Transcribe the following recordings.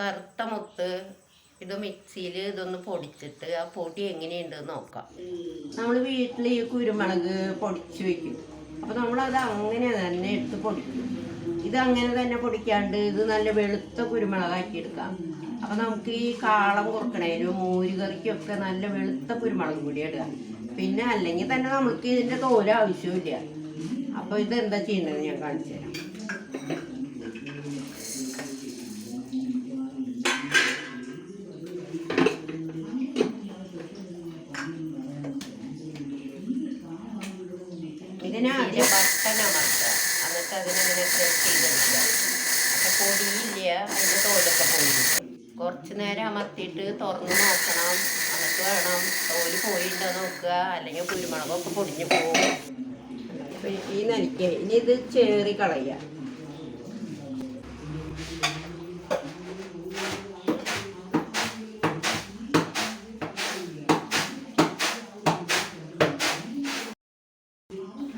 കറുത്ത മുത്ത് ഇത് മിക്സിയിൽ ഇതൊന്ന് പൊടിച്ചിട്ട് ആ പൊടി എങ്ങനെയുണ്ട് നോക്കാം. നമ്മൾ വീട്ടിൽ ഈ കുരുമുളക് പൊടിച്ച് വെക്കും. അപ്പോൾ നമ്മളത് അങ്ങനെ തന്നെ എടുത്ത് പൊടിക്കും. ഇത് അങ്ങനെ തന്നെ പൊടിക്കാണ്ട് ഇത് നല്ല വെളുത്ത കുരുമുളകാക്കി എടുക്കാം. അപ്പോൾ നമുക്ക് ഈ കാളം കുറുക്കണേനും മോരുകറിക്കൊക്കെ നല്ല വെളുത്ത കുരുമുളക് കൂടി ഇടുക. പിന്നെ അല്ലെങ്കിൽ തന്നെ നമുക്ക് ഇതിന്റെ തോരാവശ്യമില്ല ആവശ്യമില്ല അപ്പോൾ എന്താ ചെയ്യേണ്ടത് ഞാൻ കാണിച്ചു തരാം ഇതിനെ ആദ്യം ബട്ടൺ അമർത്തുക എന്നിട്ട് അതിനങ്ങനെ സെറ്റ് ചെയ്തെടുക്കുക അപ്പം പൊടിയില്ല അതിന്റെ തോലൊക്കെ പോയി കുറച്ച് നേരം അമർത്തിയിട്ട് തുറന്ന് നോക്കണം. എന്നിട്ട് വേണം തോൽ പോയിട്ടോ നോക്കുക. അല്ലെങ്കിൽ കുരുമുളകൊക്കെ പൊടിഞ്ഞു പോകും. ഈ ഇനി ഇത് ചേറി കളയുക.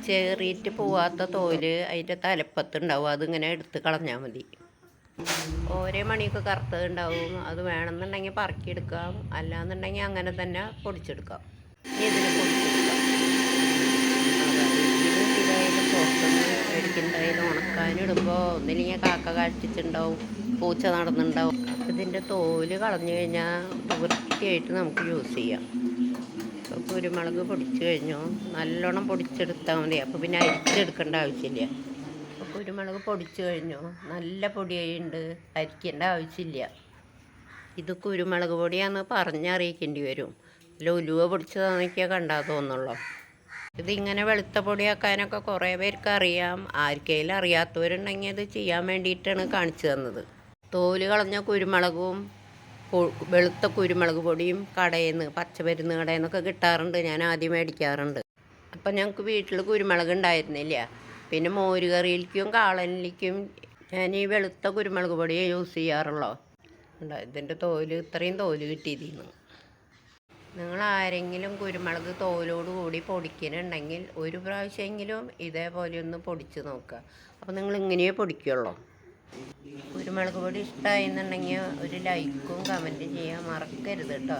ചേറിയിട്ട് പോവാത്ത തോൽ അതിന്റെ തലപ്പത്തുണ്ടാവും. അതിങ്ങനെ എടുത്ത് കളഞ്ഞാൽ മതി. ഓരോ മണിയൊക്കെ കറുത്തത് ഉണ്ടാവും. അത് വേണമെന്നുണ്ടെങ്കിൽ പറക്കിയെടുക്കാം. അല്ലാന്നുണ്ടെങ്കിൽ അങ്ങനെ തന്നെ പൊടിച്ചെടുക്കാം. ഇതിനെ പൊടിച്ചെടുക്കാം. ഉണക്കാനിടുമ്പോൾ ഒന്നില്ലെങ്കിൽ കാക്ക കാഴ്ചിട്ടുണ്ടാവും പൂച്ച നടന്നുണ്ടാവും ഇതിന്റെ തോൽ കളഞ്ഞു കഴിഞ്ഞാൽ വൃത്തിയായിട്ട് നമുക്ക് യൂസ് ചെയ്യാം. കുരുമുളക് പൊടിച്ച് കഴിഞ്ഞു. നല്ലോണം പൊടിച്ചെടുത്താൽ മതി. അപ്പോൾ പിന്നെ അരിച്ചെടുക്കേണ്ട ആവശ്യമില്ല. അപ്പോൾ കുരുമുളക് പൊടിച്ച് കഴിഞ്ഞു. നല്ല പൊടിയുണ്ട് അരിക്കേണ്ട ആവശ്യമില്ല. ഇത് കുരുമുളക് പൊടിയാന്ന് പറഞ്ഞറിയിക്കേണ്ടി വരും. അല്ല ഉലുവ പൊടിച്ചതാണെന്നൊക്കെ കണ്ടാൽ തോന്നുള്ളൂ. ഇതിങ്ങനെ വെളുത്ത പൊടിയാക്കാനൊക്കെ കുറേ പേർക്ക് അറിയാം. ആർക്കെങ്കിലും അറിയാത്തവരുണ്ടെങ്കിൽ അത് ചെയ്യാൻ വേണ്ടിയിട്ടാണ് കാണിച്ചു തന്നത്. തോൽ കളഞ്ഞ കുരുമുളകും വെളുത്ത കുരുമുളക് പൊടിയും കടയിൽ നിന്ന് പച്ചമരുന്ന് കടയിൽ നിന്നൊക്കെ കിട്ടാറുണ്ട്. ഞാൻ ആദ്യം മേടിക്കാറുണ്ട്. അപ്പം ഞങ്ങൾക്ക് വീട്ടിൽ കുരുമുളക് ഉണ്ടായിരുന്നില്ല. പിന്നെ മോര് കറിയിലേക്കും കാളനിലേക്കും ഞാൻ ഈ വെളുത്ത കുരുമുളക് പൊടിയേ യൂസ് ചെയ്യാറുള്ളൂ? ഇതിന്റെ തോൽ ഇത്രയും തോൽ കിട്ടിയിരുന്നു നിങ്ങൾ ആരെങ്കിലും കുരുമുളക് തോലോട് കൂടി പൊടിക്കുന്നുണ്ടെങ്കിൽ ഒരു പ്രാവശ്യമെങ്കിലും ഇതേപോലെ ഒന്ന് പൊടിച്ച് നോക്കുക. അപ്പോൾ നിങ്ങൾ ഇങ്ങനെയേ പൊടിക്കുള്ളൂ. കുരുമുളക് പൊടി ഇഷ്ടമായി എന്നുണ്ടെങ്കിൽ ഒരു ലൈക്കും കമന്റും ചെയ്യാൻ മറക്കരുത് കേട്ടോ.